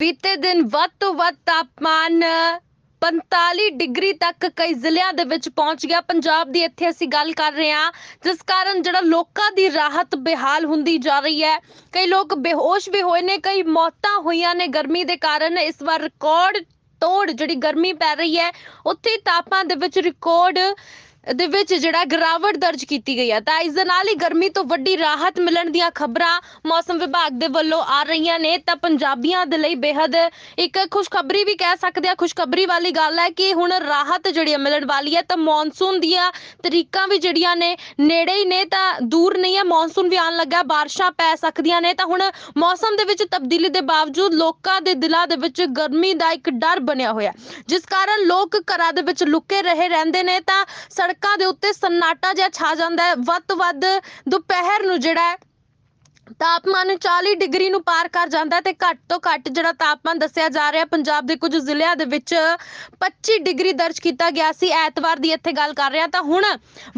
ਬੀਤੇ ਦਿਨ ਵੱਧ ਤੋਂ ਵੱਧ ਤਾਪਮਾਨ 45 ਡਿਗਰੀ ਤੱਕ ਕਈ ਜ਼ਿਲ੍ਹਿਆਂ ਦੇ ਵਿੱਚ ਪਹੁੰਚ ਗਿਆ। ਪੰਜਾਬ ਦੀ ਇੱਥੇ ਅਸੀਂ ਗੱਲ ਕਰ ਰਹੇ ਹਾਂ, ਜਿਸ ਕਾਰਨ ਜਿਹੜਾ ਲੋਕਾਂ ਦੀ ਰਾਹਤ ਬੇਹਾਲ ਹੁੰਦੀ ਜਾ ਰਹੀ ਹੈ। ਕਈ ਲੋਕ ਬੇਹੋਸ਼ ਵੀ ਹੋਏ ਨੇ, ਕਈ ਮੌਤਾਂ ਹੋਈਆਂ ਨੇ ਗਰਮੀ ਦੇ ਕਾਰਨ। ਇਸ ਵਾਰ ਰਿਕਾਰਡ ਤੋੜ ਜਿਹੜੀ ਗਰਮੀ ਪੈ ਰਹੀ ਹੈ, ਉੱਥੇ ਹੀ ਤਾਪਮਾਨ ਦੇ ਵਿੱਚ ਰਿਕਾਰਡ ਦੇ ਵਿੱਚ ਜਿਹੜਾ ਗਿਰਾਵਟ ਦਰਜ ਕੀਤੀ ਗਈ ਹੈ, ਤਾਂ ਇਸ ਦੇ ਨਾਲ ਹੀ ਗਰਮੀ ਤੋਂ ਵੱਡੀ ਰਾਹਤ ਮਿਲਣ ਦੀਆਂ ਖਬਰਾਂ ਮੌਸਮ ਵਿਭਾਗ ਦੇ ਵੱਲੋਂ ਆ ਰਹੀਆਂ ਨੇ, ਤਾਂ ਪੰਜਾਬੀਆਂ ਦੇ ਲਈ ਬੇहद ਇੱਕ ਖੁਸ਼ਖਬਰੀ ਵੀ ਕਹਿ ਸਕਦੇ ਆ ਖੁਸ਼ਖਬਰੀ ਵਾਲੀ ਗੱਲ ਹੈ ਕਿ ਹੁਣ ਰਾਹਤ ਜਿਹੜੀ ਹੈ ਮਿਲਣ ਵਾਲੀ ਹੈ, ਤਾਂ ਮੌਨਸੂਨ ਦੀਆਂ ਤਰੀਕਾਂ ਵੀ ਜਿਹੜੀਆਂ ਨੇ ਨੇੜੇ ਹੀ ਨੇ, ਤਾਂ ਦੂਰ ਨਹੀਂ ਹੈ, ਮੌਨਸੂਨ ਵੀ ਆਉਣ ਲੱਗਾ ਬਾਰਿਸ਼ਾਂ ਪੈ ਸਕਦੀਆਂ ਨੇ, ਤਾਂ ਹੁਣ ਮੌਸਮ ਦੇ ਵਿੱਚ ਤਬਦੀਲੀ ਦੇ ਬਾਵਜੂਦ ਲੋਕਾਂ ਦੇ ਦਿਲਾਂ ਦੇ ਵਿੱਚ ਗਰਮੀ ਦਾ ਇੱਕ ਡਰ ਬਣਿਆ ਹੋਇਆ ਜਿਸ ਕਾਰਨ ਲੋਕ ਘਰਾਂ ਦੇ ਵਿੱਚ ਲੁਕੇ ਰਹੇ ਰਹਿੰਦੇ ਨੇ, ਤਾਂ ਸੜਕ ਦੇ ਉੱਤੇ ਸੰਨਾਟਾ ਜਿਹਾ ਛਾ ਜਾਂਦਾ ਹੈ। ਵੱਧ ਤੋਂ ਵੱਧ ਦੁਪਹਿਰ ਨੂੰ ਜਿਹੜਾ ਹੈ, ਤਾਪਮਾਨ 40 ਡਿਗਰੀ ਨੂੰ ਪਾਰ ਕਰ ਜਾਂਦਾ ਤੇ ਘੱਟ ਤੋਂ ਘੱਟ ਜਿਹੜਾ ਤਾਪਮਾਨ ਦੱਸਿਆ ਜਾ ਰਿਹਾ, ਪੰਜਾਬ ਦੇ ਕੁਝ ਜ਼ਿਲ੍ਹਿਆਂ ਦੇ ਵਿੱਚ 25 ਡਿਗਰੀ ਦਰਜ ਕੀਤਾ ਗਿਆ ਸੀ। ਐਤਵਾਰ ਦੀ ਇੱਥੇ ਗੱਲ ਕਰ ਰਹੇ ਤਾਂ ਹੁਣ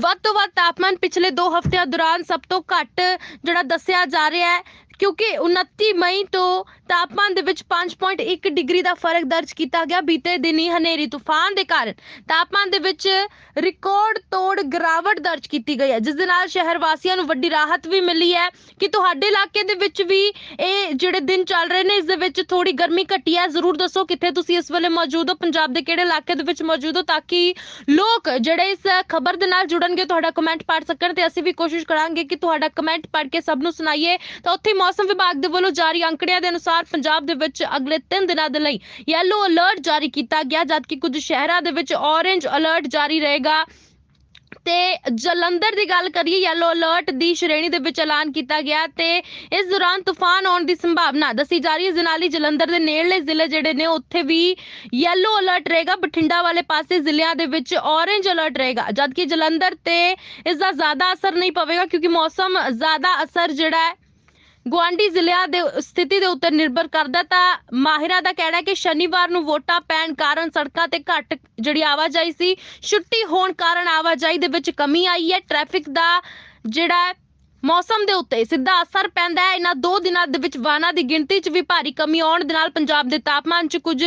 ਵੱਧ ਤੋਂ ਵੱਧ ਤਾਪਮਾਨ ਪਿਛਲੇ 2 ਹਫ਼ਤਿਆਂ ਦੌਰਾਨ ਸਭ ਤੋਂ ਘੱਟ ਜਿਹੜਾ ਦੱਸਿਆ ਜਾ ਰਿਹਾ ਹੈ ਕਿਉਂਕਿ 29 ਮਈ ਤੋਂ ਤਾਪਮਾਨ ਦੇ ਵਿੱਚ 5.1 ਡਿਗਰੀ ਦਾ ਫ਼ਰਕ ਦਰਜ ਕੀਤਾ ਗਿਆ। ਬੀਤੇ ਦਿਨੀ ਹਨੇਰੀ ਤੂਫਾਨ ਦੇ ਕਾਰਨ ਤਾਪਮਾਨ ਦੇ ਵਿੱਚ ਰਿਕਾਰਡ ਤੋੜ ਗਿਰਾਵਟ ਦਰਜ ਕੀਤੀ ਗਈ ਹੈ, ਜਿਸ ਦੇ ਨਾਲ ਸ਼ਹਿਰ ਵਾਸੀਆਂ ਨੂੰ ਵੱਡੀ ਰਾਹਤ ਵੀ ਮਿਲੀ ਹੈ ਕਿ ਤੁਹਾਡੇ ਇਲਾਕੇ ਦੇ ਵਿੱਚ ਵੀ ਇਹ ਜਿਹੜੇ ਦਿਨ ਚੱਲ ਰਹੇ ਨੇ, ਇਸ ਦੇ ਵਿੱਚ ਥੋੜੀ ਗਰਮੀ ਘਟੀ ਹੈ। ਜ਼ਰੂਰ ਦੱਸੋ ਕਿੱਥੇ ਤੁਸੀਂ ਇਸ ਵੇਲੇ ਮੌਜੂਦ ਹੋ, ਪੰਜਾਬ ਦੇ ਕਿਹੜੇ ਇਲਾਕੇ ਦੇ ਵਿੱਚ ਮੌਜੂਦ ਹੋ, ਤਾਂ ਕਿ ਲੋਕ ਜਿਹੜੇ ਇਸ ਖਬਰ ਦੇ ਨਾਲ ਜੁੜਨਗੇ, ਤੁਹਾਡਾ ਕਮੈਂਟ ਪੜ੍ਹ ਸਕਣ ਤੇ ਅਸੀਂ ਵੀ ਕੋਸ਼ਿਸ਼ ਕਰਾਂਗੇ ਕਿ ਤੁਹਾਡਾ ਕਮੈਂਟ ਪੜ੍ਹ ਕੇ ਸਭ ਨੂੰ ਸੁਣਾਈਏ। ਤਾਂ ਉੱਥੇ ਹੀ ਮੌਸਮ ਵਿਭਾਗ ਦੇ ਵੱਲੋਂ ਜਾਰੀ ਅੰਕੜਿਆਂ ਦੇ ਅਨੁਸਾਰ ਪੰਜਾਬ ਦੇ ਵਿੱਚ ਅਗਲੇ 3 ਦਿਨਾਂ ਦੇ ਲਈ ਯੈਲੋ ਅਲਰਟ ਜਾਰੀ ਕੀਤਾ ਗਿਆ, ਜਦਕਿ ਕੁਝ ਸ਼ਹਿਰਾਂ ਦੇ ਵਿੱਚ ਔਰੇਂਜ ਅਲਰਟ ਜਾਰੀ ਰਹੇਗਾ। ਤੇ ਜਲੰਧਰ ਦੀ ਗੱਲ ਕਰੀਏ ਯੈਲੋ ਅਲਰਟ ਦੀ ਸ਼੍ਰੇਣੀ ਦੇ ਵਿੱਚ ਐਲਾਨ ਕੀਤਾ ਗਿਆ ਤੇ ਇਸ ਦੌਰਾਨ ਤੂਫਾਨ ਆਉਣ ਦੀ ਸੰਭਾਵਨਾ ਦੱਸੀ ਜਾ ਰਹੀ ਹੈ। ਜਨਾਲੀ ਜਲੰਧਰ ਦੇ ਨੇੜਲੇ ਜ਼ਿਲ੍ਹੇ ਜਿਹੜੇ ਨੇ, ਉੱਥੇ ਵੀ ਯੈਲੋ ਅਲਰਟ ਰਹੇਗਾ। ਬਠਿੰਡਾ ਵਾਲੇ ਪਾਸੇ ਜ਼ਿਲ੍ਹਿਆਂ ਦੇ ਵਿੱਚ ਔਰੇਂਜ ਅਲਰਟ ਰਹੇਗਾ, ਜਦਕਿ ਜਲੰਧਰ ਤੇ ਇਸ ਦਾ ਜ਼ਿਆਦਾ ਅਸਰ ਨਹੀਂ ਪਵੇਗਾ, ਕਿਉਂਕਿ ਮੌਸਮ ਜ਼ਿਆਦਾ ਅਸਰ ਜਿਹੜਾ ਹੈ ਗੁਆਂਢੀ ਜ਼ਿਲ੍ਹਿਆਂ ਦੇ ਸਥਿਤੀ ਦੇ ਉੱਤੇ ਨਿਰਭਰ ਕਰਦਾ ਤਾਂ ਮਾਹਿਰਾਂ ਦਾ ਕਹਿਣਾ ਹੈ ਕਿ ਸ਼ਨੀਵਾਰ ਨੂੰ ਵੋਟਾਂ ਪੈਣ ਕਾਰਨ ਸੜਕਾਂ ਤੇ ਘੱਟ ਜਿਹੜੀ ਆਵਾਜਾਈ ਸੀ, ਛੁੱਟੀ ਹੋਣ ਕਾਰਨ ਆਵਾਜਾਈ ਦੇ ਵਿੱਚ ਕਮੀ ਆਈ ਹੈ। ਟ੍ਰੈਫਿਕ ਦਾ ਜਿਹੜਾ ਮੌਸਮ ਦੇ ਉੱਤੇ ਸਿੱਧਾ ਅਸਰ ਪੈਂਦਾ ਹੈ। ਇਹਨਾਂ ਦੋ ਦਿਨਾਂ ਦੇ ਵਿੱਚ ਵਾਹਨਾਂ ਦੀ ਗਿਣਤੀ 'ਚ ਵੀ ਭਾਰੀ ਕਮੀ ਆਉਣ ਦੇ ਨਾਲ ਪੰਜਾਬ ਦੇ ਤਾਪਮਾਨ 'ਚ ਕੁਝ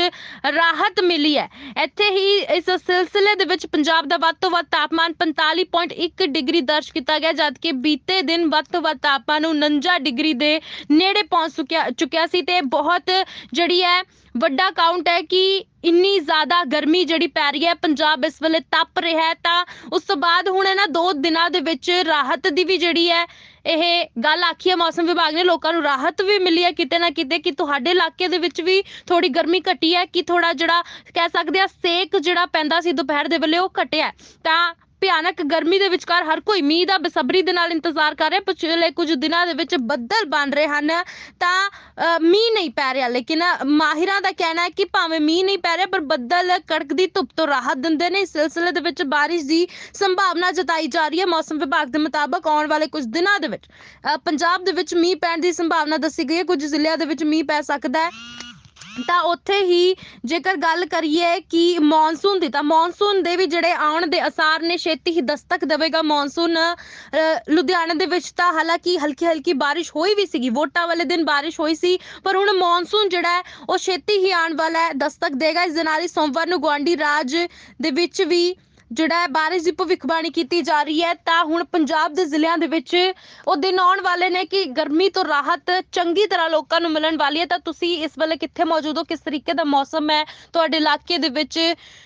ਰਾਹਤ ਮਿਲੀ ਹੈ। ਇੱਥੇ ਹੀ ਇਸ ਸਿਲਸਿਲੇ ਦੇ ਵਿੱਚ ਪੰਜਾਬ ਦਾ ਵੱਧ ਤੋਂ ਵੱਧ ਤਾਪਮਾਨ 45.1 ਡਿਗਰੀ ਦਰਜ ਕੀਤਾ ਗਿਆ, ਜਦਕਿ ਬੀਤੇ ਦਿਨ ਵੱਧ ਤੋਂ ਵੱਧ ਤਾਪਮਾਨ 49 ਡਿਗਰੀ ਦੇ ਨੇੜੇ ਪਹੁੰਚ ਚੁੱਕਿਆ ਚੁੱਕਿਆ ਸੀ ਤੇ ਬਹੁਤ ਜਿਹੜੀ ਹੈ ਵੱਡਾ ਕਾਊਂਟ ਹੈ ਕਿ ਇੰਨੀ ਜ਼ਿਆਦਾ ਗਰਮੀ ਜਿਹੜੀ ਪੈ ਰਹੀ ਹੈ, ਪੰਜਾਬ ਇਸ ਵੇਲੇ ਤਪ ਰਿਹਾ ਹੈ। ਤਾਂ ਉਸ ਤੋਂ ਬਾਅਦ ਹੁਣ ਇਹਨਾਂ ਦੋ ਦਿਨਾਂ ਦੇ ਵਿੱਚ ਰਾਹਤ ਦੀ ਵੀ ਜਿਹੜੀ ਹੈ, ਇਹ ਗੱਲ ਆਖੀ ਹੈ, ਮੌਸਮ ਵਿਭਾਗ ਨੇ ਲੋਕਾਂ ਨੂੰ ਰਾਹਤ ਵੀ ਮਿਲੀ ਹੈ ਕਿਤੇ ਨਾ ਕਿਤੇ ਕਿ ਤੁਹਾਡੇ ਇਲਾਕੇ ਦੇ ਵਿੱਚ ਵੀ ਥੋੜੀ ਗਰਮੀ ਘਟੀ ਹੈ ਕਿ ਥੋੜਾ ਜਿਹੜਾ ਕਹਿ ਸਕਦੇ ਆ, ਸੇਕ ਜਿਹੜਾ ਪੈਂਦਾ ਸੀ ਦੁਪਹਿਰ ਦੇ ਵੇਲੇ ਉਹ ਘਟਿਆ ਤਾਂ ਭਿਆਨਕ ਗਰਮੀ ਦੇ ਵਿਚਕਾਰ ਹਰ ਕੋਈ ਮੀਂਹ ਦਾ ਬੇਸਬਰੀ ਦੇ ਨਾਲ ਇੰਤਜ਼ਾਰ ਕਰ ਰਿਹਾ। ਪਿਛਲੇ ਕੁਝ ਦਿਨਾਂ ਦੇ ਵਿੱਚ ਬੱਦਲ ਬਣ ਰਹੇ ਹਨ। ਤਾਂ ਮੀਂਹ ਨਹੀਂ ਪੈ ਰਿਹਾ। ਲੇਕਿਨ ਮਾਹਿਰਾਂ ਦਾ ਕਹਿਣਾ ਹੈ ਕਿ ਭਾਵੇਂ ਮੀਂਹ ਨਹੀਂ ਪੈ ਰਿਹਾ, ਪਰ ਬੱਦਲ ਕੜਕਦੀ ਧੁੱਪ ਤੋਂ ਰਾਹਤ ਦਿੰਦੇ ਨੇ। ਇਸ ਸਿਲਸਿਲੇ ਦੇ ਵਿੱਚ ਬਾਰਿਸ਼ ਦੀ ਸੰਭਾਵਨਾ ਜਤਾਈ ਜਾ ਰਹੀ ਹੈ। ਮੌਸਮ ਵਿਭਾਗ ਦੇ ਮੁਤਾਬਕ ਆਉਣ ਵਾਲੇ ਕੁਝ ਦਿਨਾਂ ਦੇ ਵਿੱਚ ਪੰਜਾਬ ਦੇ ਵਿੱਚ ਮੀਂਹ ਪੈਣ ਦੀ ਸੰਭਾਵਨਾ ਦੱਸੀ ਗਈ ਹੈ। ਕੁਝ ਜ਼ਿਲ੍ਹਿਆਂ ਦੇ ਵਿੱਚ ਮੀਂਹ ਪੈ ਸਕਦਾ ਹੈ। ਤਾਂ ਉੱਥੇ ਹੀ ਜੇਕਰ ਗੱਲ ਕਰੀਏ ਕਿ ਮੌਨਸੂਨ ਦੀ ਤਾਂ ਮੌਨਸੂਨ ਦੇ ਵੀ ਜਿਹੜੇ ਆਉਣ ਦੇ ਅਸਾਰ ਨੇ ਛੇਤੀ ਹੀ ਦਸਤਕ ਦੇਵੇਗਾ ਮੌਨਸੂਨ। ਅ, ਲੁਧਿਆਣੇ ਦੇ ਵਿੱਚ ਤਾਂ ਹਾਲਾਂਕਿ ਹਲਕੀ ਹਲਕੀ ਬਾਰਿਸ਼ ਹੋਈ ਵੀ ਸੀਗੀ ਵੋਟਾਂ ਵਾਲੇ ਦਿਨ ਬਾਰਿਸ਼ ਹੋਈ ਸੀ ਪਰ ਹੁਣ ਮੌਨਸੂਨ ਜਿਹੜਾ ਹੈ ਉਹ ਛੇਤੀ ਹੀ ਆਉਣ ਵਾਲਾ ਹੈ ਦਸਤਕ ਦੇਗਾ। ਇਸ ਦੇ ਨਾਲ ਹੀ ਸੋਮਵਾਰ ਨੂੰ ਗੁਆਂਢੀ ਰਾਜ ਦੇ ਵਿੱਚ ਵੀ ਜਿਹੜਾ ਹੈ, ਬਾਰਿਸ਼ ਦੀ ਭਵਿੱਖਬਾਣੀ ਕੀਤੀ ਜਾ ਰਹੀ ਹੈ, ਤਾਂ ਹੁਣ ਪੰਜਾਬ ਦੇ ਜ਼ਿਲ੍ਹਿਆਂ ਦੇ ਵਿੱਚ ਉਹ ਦਿਨ ਆਉਣ ਵਾਲੇ ਨੇ ਕਿ ਗਰਮੀ ਤੋਂ ਰਾਹਤ ਚੰਗੀ ਤਰ੍ਹਾਂ ਲੋਕਾਂ ਨੂੰ ਮਿਲਣ ਵਾਲੀ ਹੈ। ਤਾਂ ਤੁਸੀਂ ਇਸ ਵੇਲੇ ਕਿੱਥੇ ਮੌਜੂਦ ਹੋ? ਕਿਸ ਤਰੀਕੇ ਦਾ ਮੌਸਮ ਹੈ? ਤੁਹਾਡੇ ਇਲਾਕੇ ਦੇ ਵਿੱਚ